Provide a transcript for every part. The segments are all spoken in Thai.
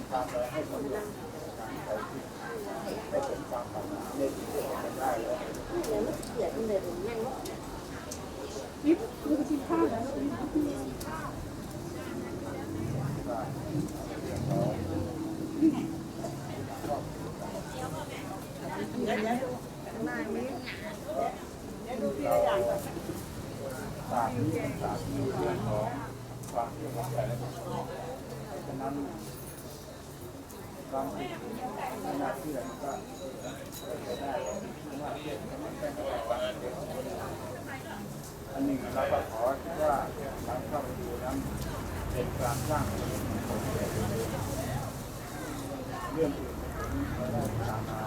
ำตามอะไรให้สำเร็จการใช้ชีวิตให้สมความปรารถนาในสิ่งที่ทำได้แล้วเขียนเลยผมนั่งนิดดูกินข้าวแล้วเราตามนี้ตามนี้เรื่องของความที่ของแต่ละคนฉะนั้น บางที่อะไรมันก็เป็นไปได้ว่าเรื่อมันเป็นอะไรวะอันหนึ่งเราก็ขอคิดว่าการเข้าไปดูนั้นเป็นการสร้างเรื่องอื่นเราได้ตามมา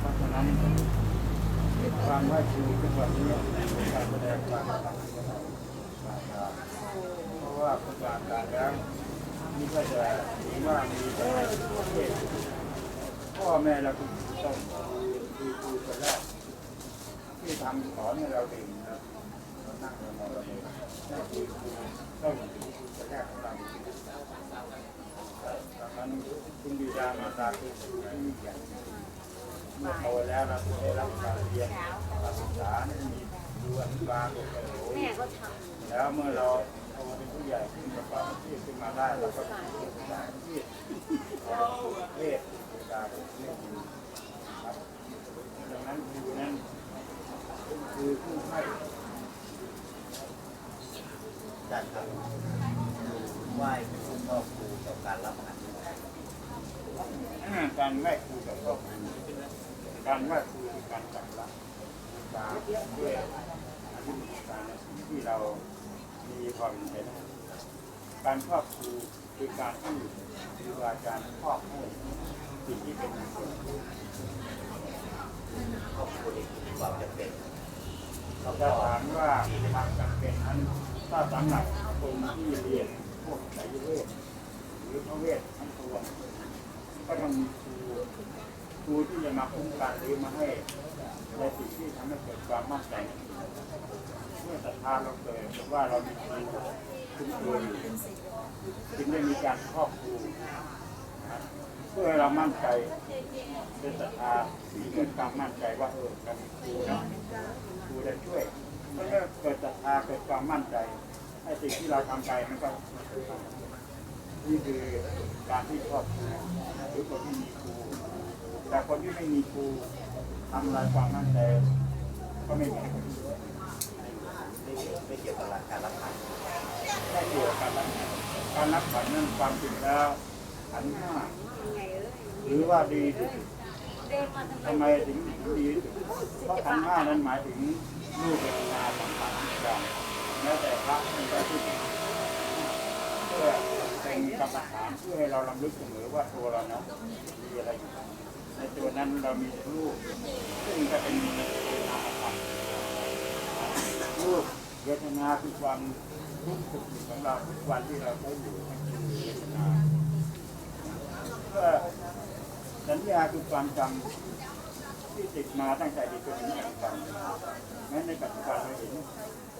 เพราะฉะนั้นความไหว้ครูทุกวันนี้เป็นการแสดงความรักของเราเพราะว่าประกาศการแล้ว นี่ก็จะถือว่ามีแต่ประเทศพ่อแม่เราคือต้องคือครูคนแรกที่ทำสอนให้เราดื่มนะเรานั่งเรามองเราเองนั่นคือครูต้องถือครูคนแรกของเราดังนั้นคุณบิดามารดาคือครูที่มีอย่างเมื่อโตแล้วเราจะได้รับการเรียนการศึกษาไม่มีดูอนุบาลดูกระโหแล้วเมื่อเรา โตเป็นผู้ใหญ่ขึ้นประกอบอาชีพขึ้นมาได้เราก็ศึกษาอาชีพเพศกาเรียนรู้ครับดังนั้นครูนั้นคือผู้ให้จัดครับไหว้ครูพ่อครูต่อการรับอาหารอ่าการไหว้ครูกับครอครูการไหว้ครูคือการจับรับการด้วยอธิษฐานในสิ่งที่เรา มีความเป็นไปได้การครอบครูคือการที่ครูอาจารย์ครอบให้สิ่งที่เป็นมงคลครอบครัวนี่คือความจำเป็นเราจะถามว่าความจำเป็นนั้นถ้าสำหรับคนที่เรียนพวกสายเวทหรือพระเวททั้งตัวก็ต้องมีครู ครูที่จะมาคุ้มกันหรือมาให้ในสิ่งที่ทำให้เกิดความมั่นใจเมื่อศรัทธาเราเกิดว่าเรามีครูคุ้มครองจึงได้มีการครอบครูเพื่อให้เรามั่นใจเป็นศรัทธาเกิดความมั่นใจว่าเออเรามีครูนะครูจะช่วยเมื่อเกิดศรัทธาเกิดความมั่นใจให้สิ่งที่เราทำไปมันก็นี่คือการที่ครอบครูหรือคนที่มีครู แต่คนที่ไม่มีครูทำลายความมั่นใจก็ไม่มีไม่เกี่ยวกับการรับอาหารไม่เกี่ยวกับการรับการรับขันนั้นความจริงแล้วขันห้าหรือว่าดีทำไมถึงดีเพราะขันห้านั้นหมายถึงรูปเวทนาสัมผัสอย่างแม้แต่พระท่านก็พูดเพื่อเป็นกรรมฐานเพื่อให้เราลำลึกเสมอว่าตัวเราเนั้นมีอะไรอยู่ ในตัวนั้นเรามีรูป ซึ่งจะเป็นนาสัมผัสรูปเวทนาคือความรู้สึกของเราทุกวันที่เราใช้อยู่นั่นคือเวทนาเพื่อสัญญาคือความจำที่ติดมาตั้งแต่เด็กจนถึงปัจจุบันแม้ในปัจจุบันเราเห็น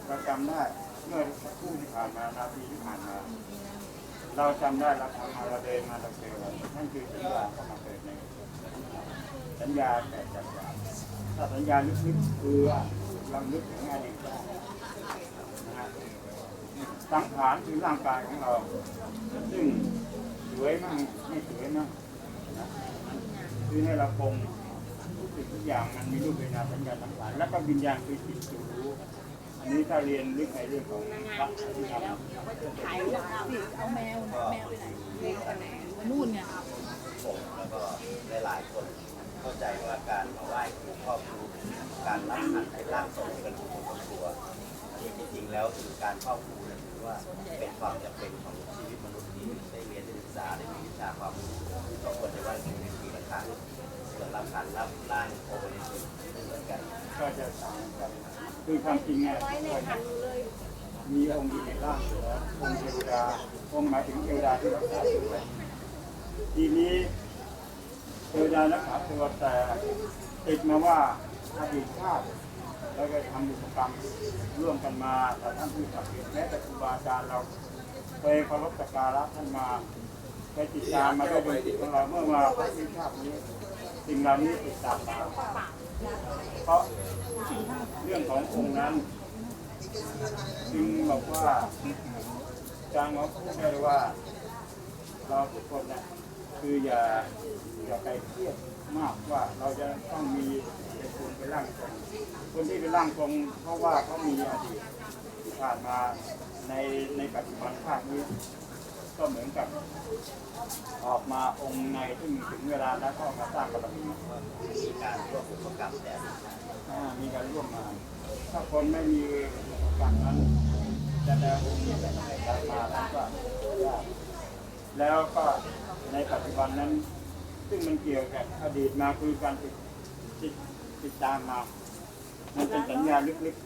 เราจำได้เมื่อสักครู่ที่ผ่านมานาทีที่ผ่านมา เราจำได้เราทำมาเราเดินมาเราเจอเรานั่นคือสัญญาเข้ามาเกิดในสัญญาแต่จักรวาลถ้าสัญญาลึกๆคือลำลึกถึงอดีตสังขารคือร่างกายของเรา ซึ่งสวยมั่งไม่สวยมั่งคือให้เราคงทุกสิ่งทุกอย่างมันมีรูปเวทนาสัญญาต่างๆแล้วก็วิญญาณคือจิตตัวรู้ ถ้าเรียนลึกในเรื่องของพระที่ทำถ่ายรูปเอาเอาแมวแมวไปไหนแมวไปไหนนู่นไงผมแล้วก็หลายๆคนเข้าใจว่าการมาไหว้ครูพ่อครูการรับอาหารในร่างทรงเป็นของครอบครัวอันนี้จริงๆแล้วคือการครอบครูเนี่ยถือว่าเป็นความจำเป็นของชีวิตมนุษย์ที่ได้เรียนได้ศึกษาได้มีวิชาความรู้ก็ควรจะไหว้ครูในปีละครั้งส่วนรับการรับร่างโอเปอเรชั่นเหมือนกัน ก็จะต่างกันคือความจริงเนี่ยมีองค์อยู่ในร่างอยู่แล้วองค์เทวดาองค์หมายถึงเทวดาที่รักษาตัวทีนี้เทวดารักษาตัวแต่ติดมาว่าอดีตชาติแล้วก็ทำบุญกรรมร่วมกันมาแต่ท่านผู้ศักดิ์สิทธิ์แม้แต่ครูบาอาจารย์เราเคยเคารพสักการะท่านมาเคยติดตามมาด้วยดนตรีของเราเมื่อมาพบที่ชาตินี้ สิ่งเหล่านี้ติดตามมาเพราะเรื่องขององค์นั้น จึงบอกว่าจางมาพูดได้ว่า เราทุกคนนะคืออย่าอย่าไปเครียดมากว่าเราจะต้องมีเป็นคนเป็นร่างทรงคนที่เป็นร่างทรงเพราะว่าเขามีอดีตที่ผ่านมาในในปัจจุบันภาคนี้ ก็เหมือนกับออกมาองค์ในที่มีถึงเวลาแล้วก็มาสร้างบารมีมีการร่วมอุปกรรมแต่มีการร่วมมาถ้าคนไม่มีการนั้นจะได้องค์นี้แต่ในการมาแล้วก็แล้วก็ในปัจจุบันนั้น ซึ่งมันเกี่ยวกับอดีตมาคือการติดติดติดตามมามันเป็นสัญญาลึก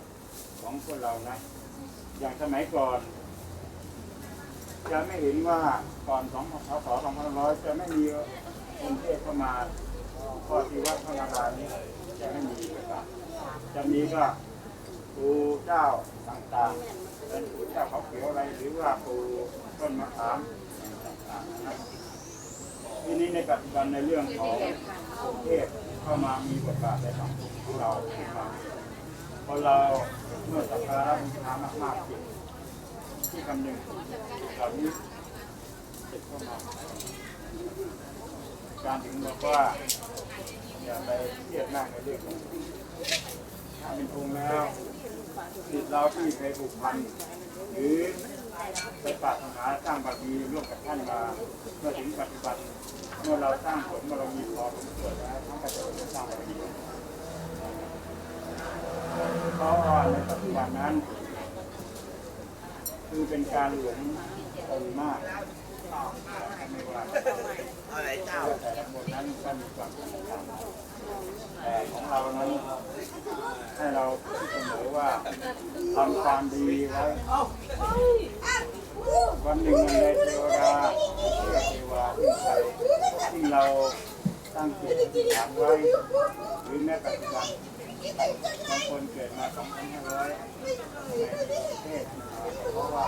ๆของพวกเรานะ อย่างสมัยก่อน จะไม่เห็นว่าก่อน2พศ2500 จะไม่มีองค์เทพเข้ามาข้อที่วัดพระนารายณ์นี้จะไม่มีเลยครับจะมีก็ปูเจ้าต่างๆ เป็นปูเจ้าเขาเขียวอะไรหรือว่าปูต้นมะขามต่างๆนะทีนี้ในปัจจุบันในเรื่องขององค์เทพเข้ามามีบทบาทในสังคมของเราขึ้นมาพอเราเมื่อสักการะบูชามากๆจิต ที่คำหนึ่งเหล่านี้ติดเข้ามาการถึงบอกว่าอย่าไปเครียดมากในเรื่องของถ้าเป็นองแล้วจิตเราที่เคยผูกพันหรือไปปรารถนาสร้างบารมีร่วมกับท่านมาเมื่อถึงปัจจุบันเมื่อเราสร้างผลบารมีพอสมควรแล้วท่านก็จะสร้างบารมีเพราะว่าในปัจจุบันนั้น คือเป็นการหลวงองค์มากไม่ว่าอาไหนเจ้าแต่ละคนนั้นก็มีความสำคัญแต่ของเรานั้นให้เราเสมอว่าทำความดีไว้วันหนึ่งวันใดเทวดาเชื่อเทวาที่ใครที่เราตั้งจิตอธิษฐานไว้หรือแม้ปัจจุบัน บางคนเกิดมา2,500ในประเทศเพราะว่า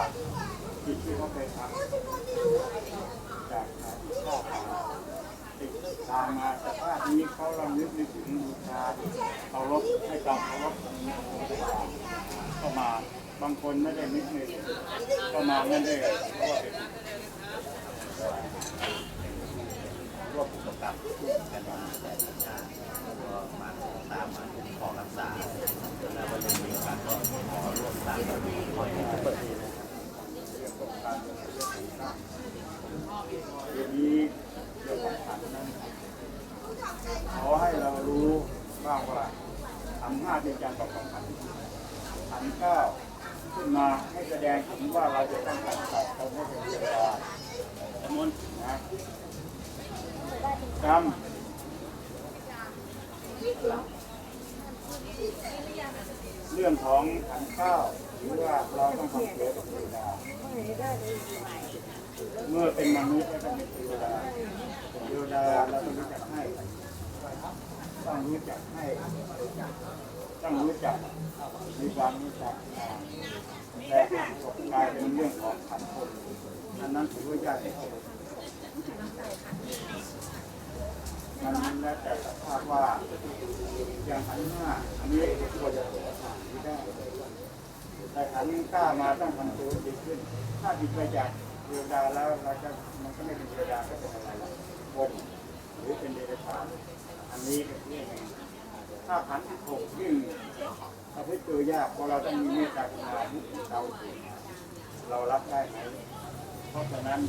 จิตที่เขาเคยทำจากชาติติดตามมาแต่ชาตินี้เขาลำลึกนึกถึงบูชาเคารพให้การเคารพก็มาบางคนไม่ได้นึกเลยก็มาไม่ได้เพราะว่าร่วมอุปกรรมกันมาแต่ละชาติก็มาตามมาขอรักษาแล้ววันหนึงมีโอกาสก็ขอร่วมสร้างบารมีขอให้เปิด เรื่องของการเรื่องของสร้างเดี๋ยวนี้เรื่องของขันนั้นขอให้เรารู้บ้างว่าทำห้าเป็นการประกอบขันขันเก้าขึ้นมาให้แสดงถึงว่าเราจะต้องการตัดเขาให้เป็นเวลาสมุนนะกรรม เรื่องของขันข้าวหรือว่าเราต้องทำเกี่ยวกับเวลาเมื่อเป็นมนุษย์แล้วก็เป็นเวดาเวดาเราต้องรู้จักให้ต้องรู้จักให้ต้องรู้จักมีความรู้จักแต่กลายเป็นเรื่องของขันคนอันนั้นถือว่ายากที่สุดมันแล้วแต่สภาพว่าอย่าง ขันห้าอันนี้ควรจะเสียสละไม่ได้แต่ขันกล้ามาต้องทำตัวดีขึ้น ถ้าผิดไปจากเทวดาแล้วเราจะมันก็ไม่เป็นเทวดาก็เป็นอะไรล่ะคนหรือเป็นเดรัจฉานอันนี้เป็นเรื่องหนึ่งถ้าขันที่หกยิ่งเราพิจารณายากเพราะเราต้องมีเมตตากรุณาที่เราเรารับได้ไหมเพราะฉะนั้น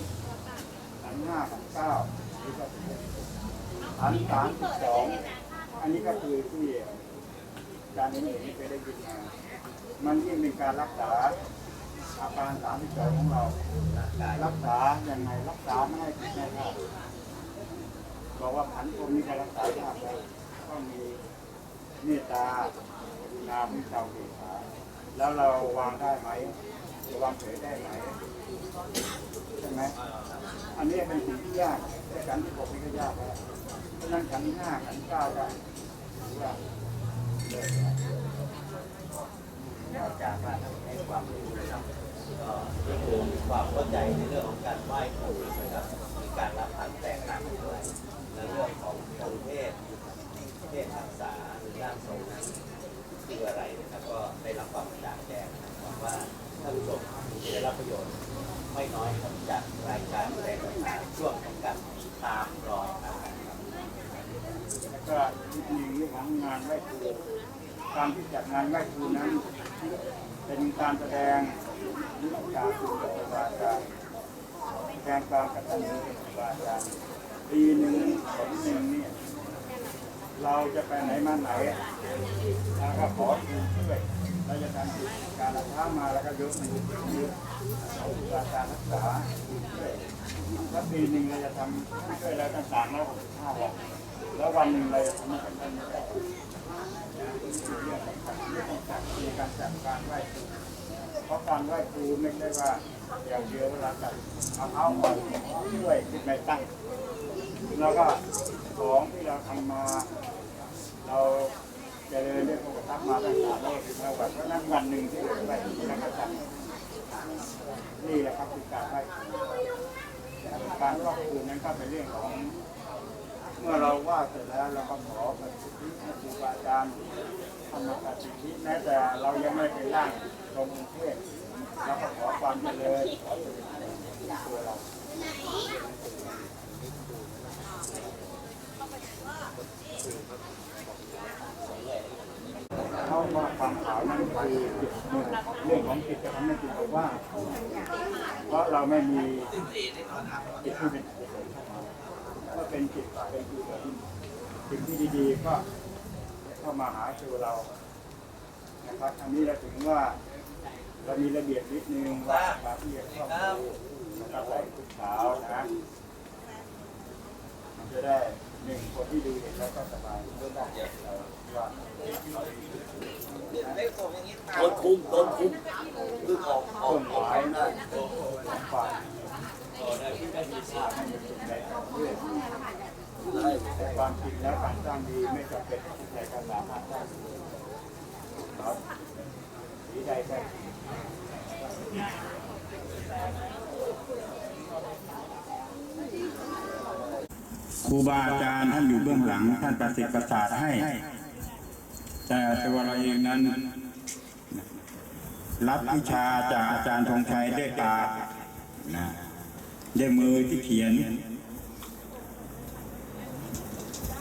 ขันห้าขันเก้าหรือก็ขันสามสิบสอง อันนี้ก็คือที่การนี้เคยได้ยินมา มันยิ่งเป็นการรักษาอาการสามที่สองของเรา รักษาอย่างไงรักษาไม่ให้ผิดไม่พลาดบอกว่าขันธ์คนนี้ก็รักษายากแล้วต้องมีเมตตากรุณาพิจารณาแล้วเราวางได้ไหมจะวางเฉยได้ไหม ใช่ไหมอันนี้เป็นสิ่งที่ยากแต่ขันที่หกนี่ก็ยากแล้วเพราะฉะนั้นขันห้าขันเก้าได้ถือว่าเลยนะนอกจากว่าให้ความรู้นะครับก็นี่คือความเข้าใจในเรื่องของการไหว้ครูนะครับมีการรับขันแตกต่างกันด้วยและเรื่องขององค์เทพเทพทักษะหรือร่างทรงนั้นคืออะไรนะครับก็ได้รับความกระจ่างแจ้งนะครับว่าท่านผู้ชมจะได้รับประโยชน์ ไม่น้อยครับจากรายการแสดงต่างๆช่วงของการตามรอยตามครับแล้วก็อีกหนึ่งเรื่องของงานไหว้ครูการที่จัดงานไหว้ครูนั้น เป็นการแสดงนิสัยครูครูบาอาจารย์แสดงความกตัญญูครูบาอาจารย์ปีหนึ่งผลหนึ่งเนี่ย เราจะไปไหนมาไหนแล้วก็ขอช่วยเราจะทำกิจการละท้ามาแล้วก็ยกมือยืนขอครูบาอาจารย์รักษาช่วยแล้วปีหนึ่งเราจะทำช่วยอะไรต่างๆแล้วห้าวันแล้ววันหนึ่งเราจะทำให้กันได้ไม่ได้เรื่องของการเรื่องของการมีการจัดการไหว้ครูเพราะการไหว้ครูไม่ใช่ว่าอย่างเดียวเวลาจัดเอาเอาอ่อนช่วยขึ้นไปตั้ง แล้วก็ของที่เราทำมา เราเจริญเรื่องของกทับมาตั้งแต่โลกถึงมาวันเราะฉะนั้นวันหนึ่งที่เราไปที่เราก็จัดนี่แหละครับคือการไหว้การไหว้ครูนั้นก็เป็นเรื่องของ เมื่อเราว่าเสร็จแล้วเราก็ขอปฏิทินครูบาอาจารย์ทำมาปฏิทินแม้แต่เรายังไม่ไปร่างลงกรุงเทพเราก็ขอความเจริญขอสุขภาพในตัวเราว่าความ ขาวนั้นคือเรื่องของจิตจะทำให้จิตว่า เพราะเราไม่มีจิตที่เป็นกุศลถ้าเป็นจิตเป็นกุศลสิ่งที่ดีๆก็เข้ามาหาสู่เรา นะครับอันนี้เราถึงว่าเรามีระเบียบนิดนึงว่าการที่จะเข้าสู่นะครับใส่ทุกเช้านะมันจะได้หนึ่งคนที่ดูเห็นแล้วก็สบายเรื่องได้เราว่า โดนคุมโดนคุมคือออกออกออกไม้นะของฝ่ายให้มันสุดในของเรื่องแต่ความจริงแล้วการสร้างดีไม่จำเป็นที่ใครสามารถสร้างดีครับสีใดก็ครูบาอาจารย์ท่านอยู่เบื้องหลังท่านประสิทธิ์ประสาทให้ แต่ตัวเราเองนั้น รับวิชาจากอาจารย์ธงชัยด้วยปากนะด้วยมือที่เขียน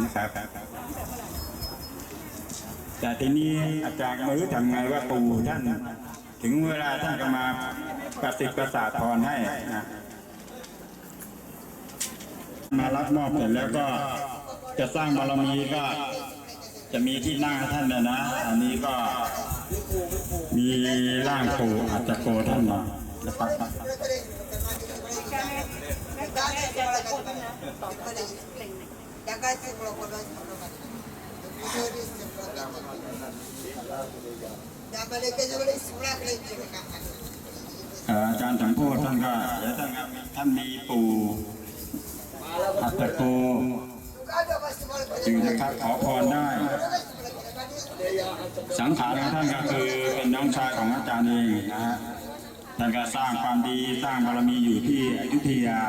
นะครับแต่ทีนี้อาจารย์ไม่รู้ทำไงว่าปู่ท่านถึงเวลาท่านก็มาประสิทธิ์ประสาทพรให้นะมารับมอบเสร็จแล้วก็จะสร้างบารมีก็จะมีที่นั่งท่านนะนะ อันนี้ก็ มีร่างปู่อาจจะโกท่านมานะครับอาจารย์สังโพธิท่านก็เดี๋ยวท่านก็ท่านมีปู่อัตตโกจึงนะครับขอพรได้ สังขารของท่านก็คือเป็นน้องชายของอาจารย์เองนะฮะท่านก็สร้างความดีสร้างบารมีอยู่ที่อยุธยา